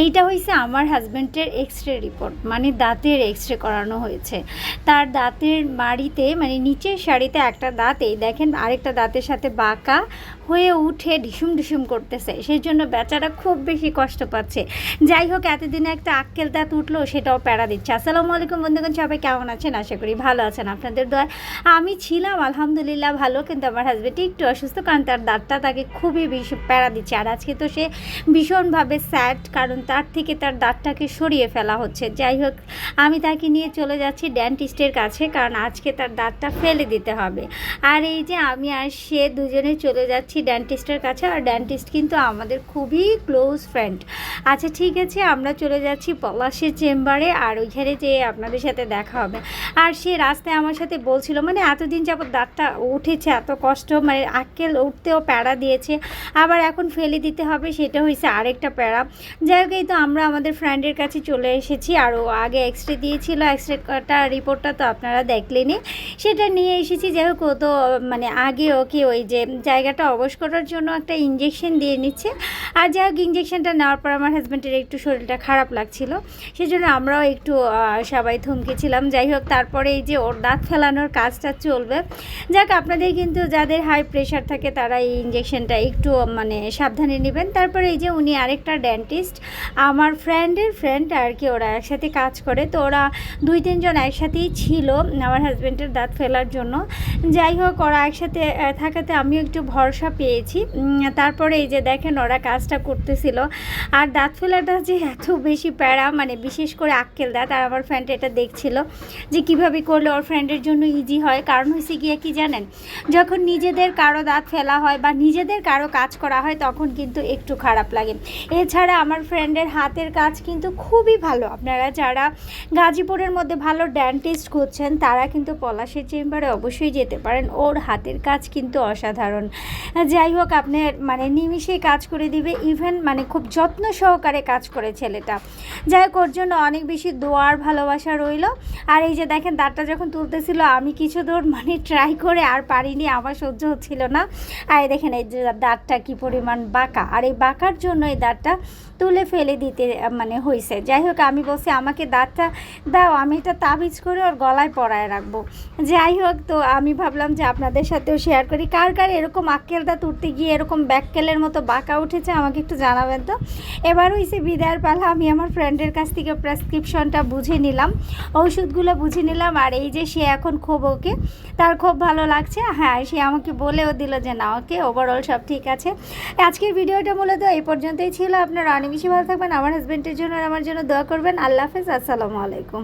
এইটা হয়েছে আমার হাজব্যান্ডের এক্স রে রিপোর্ট মানে দাঁতের এক্স রে করানো হয়েছে। তার দাঁতের মাড়িতে মানে নিচের শাড়িতে একটা দাঁতেই দেখেন আরেকটা দাঁতের সাথে বাঁকা হয়ে উঠে ঢিসুম ঢিসুম করতেছে। সেই জন্য বেচারা খুব বেশি কষ্ট পাচ্ছে। যাই হোক, এতদিনে একটা আক্কেল দাঁত উঠল, সেটাও প্যারা দিচ্ছে। আসসালামু আলাইকুম বন্ধুগণ, সবাই কেমন আছেন? আশা করি ভালো আছেন, আপনাদের দোয়া আমি ছিলাম, আলহামদুলিল্লাহ, ভালো। কিন্তু আমার হাজব্যান্ড একটু অসুস্থ, কারণ তার দাঁতটা তাকে খুবই বেশি প্যারা দিচ্ছে। আর আজকে তো সে ভীষণভাবে স্যাড কারণ তার থেকে তার দাঁতটাকে সরিয়ে ফেলা হচ্ছে। যাই হোক, আমি তাকে নিয়ে চলে যাচ্ছি ডেন্টিস্টের কাছে, কারণ আজকে তার দাঁতটা ফেলে দিতে হবে। আর এই যে আমি আর সে দুজনে চলে যাচ্ছি ডেন্টিস্টের কাছে, আর ডেন্টিস্ট কিন্তু আমাদের খুবই ক্লোজ ফ্রেন্ড। আচ্ছা ঠিক আছে, আমরা চলে যাচ্ছি পলাশের চেম্বারে, আর ওইখানে যে আপনাদের সাথে দেখা হবে। আর সে রাস্তায় আমার সাথে বলছিল মানে এতদিন যাবত দাঁতটা উঠেছে, এত কষ্ট মানে আক্কেল উঠতেও প্যারা দিয়েছে, আবার এখন ফেলে দিতে হবে, সেটা হয়েছে আরেকটা প্যারা যাই হোক এই তো আমরা আমাদের ফ্রেন্ডের কাছে চলে এসেছি আর ও আগে এক্স রে দিয়েছিল এক্স রেটা রিপোর্টটা তো আপনারা দেখলেনি সেটা নিয়ে এসেছি, যাই হোক তো মানে আগে ওকে ওই যে জায়গাটা অবশ করার জন্য একটা ইঞ্জেকশন দিয়ে নিচ্ছে। আর যাই হোক ইঞ্জেকশনটা নেওয়ার পর আমার হাজব্যান্ডের একটু শরীরটা খারাপ লাগছিল। সেজন্য আমরাও একটু সবাই থমকেছিলাম। যাই হোক, তারপরে এই যে ওর দাঁত ফেলানোর কাজটা চলবে। যাক, আপনাদের কিন্তু যাদের হাই প্রেশার থাকে, তারা এই ইঞ্জেকশনটা একটু মানে সাবধানে নেবেন। তারপরে এই যে উনি আরেকটা ডেন্টিস্ট আমার ফ্রেন্ডের ফ্রেন্ড আর কি, ওরা একসাথে কাজ করে। তো ওরা দুই তিনজন একসাথেই ছিল আমার হাজব্যান্ডের দাঁত ফেলার জন্য। যাই হোক, ওরা একসাথে থাকাতে আমিও একটু ভরসা পেয়েছি। তারপরে এই যে দেখেন, ওরা কাজটা করতেছিল। আর দাঁত ফেলাটা যে এত বেশি প্যারা মানে বিশেষ করে আক্কেল দাঁত, আর আমার ফ্রেন্ড এটা দেখছিল যে কীভাবে করলে ওর ফ্রেন্ডের জন্য ইজি হয়। কারণ হয়েছে গিয়ে কি জানেন, যখন নিজেদের কারও দাঁত ফেলা হয় বা নিজেদের কারও কাজ করা হয়, তখন কিন্তু একটু খারাপ লাগে। এছাড়া আমার ফ্রেন্ডের হাতের কাজ কিন্তু খুবই ভালো। আপনারা যারা গাজীপুরের মধ্যে ভালো ড্যান্টিস্ট খুঁজছেন, তারা কিন্তু পলাশের চেম্বারে অবশ্যই যেতে পারেন। ওর হাতের কাজ কিন্তু অসাধারণ। যাই হোক, আপনি মানে নিমিষেই কাজ করে দিবে ইভেন মানে খুব যত্ন সহকারে কাজ করে ছেলেটা। যাই হোক, ওর জন্য অনেক বেশি দোয়ার ভালোবাসা রইল। আর এই যে দেখেন, দাঁতটা যখন তুলতেছিল, আমি কিছু দূর মানে ট্রাই করে আর পারিনি, আমার সহ্য হচ্ছিল না। আর দেখেন, এই যে দাঁতটা কি পরিমাণ বাঁকা। আর এই বাঁকার জন্য এই দাঁতটা তুলে ফেলে দিতে মানে হয়েছে যাই হোক, আমি বলছি, আমাকে দাঁতটা দাও, আমি এটা তাবিজ করে ওর গলায় পরায় রাখব। যাই হোক, তো আমি ভাবলাম যে আপনাদের সাথেও শেয়ার করি। কার কার এরকম আক্কেল দাঁত উঠতে গিয়ে এরকম ব্যাককেলের মতো বাঁকা উঠেছে, আমাকে একটু জানাবেন তো? এবার হয়েছে বিদায়ের পালা। আমি আমার ফ্রেন্ডের কাছ থেকে প্রেসক্রিপশনটা বুঝে নিলাম ওষুধগুলো বুঝে নিলাম, আর এই যে সে এখন খুব ওকে, তার খুব ভালো লাগছে। হ্যাঁ সে আমাকে বলেও দিল যে, না, ওকে ওভারঅল সব ঠিক আছে। আজকের ভিডিওটা মূলত এই পর্যন্তই ছিল। আপনারা অনেক বেশি ভালো থাকবেন আমার হাজব্যান্ডের জন্য আর আমার জন্য দোয়া করবেন। আল্লাহ হাফেজ আসসালামু আলাইকুম।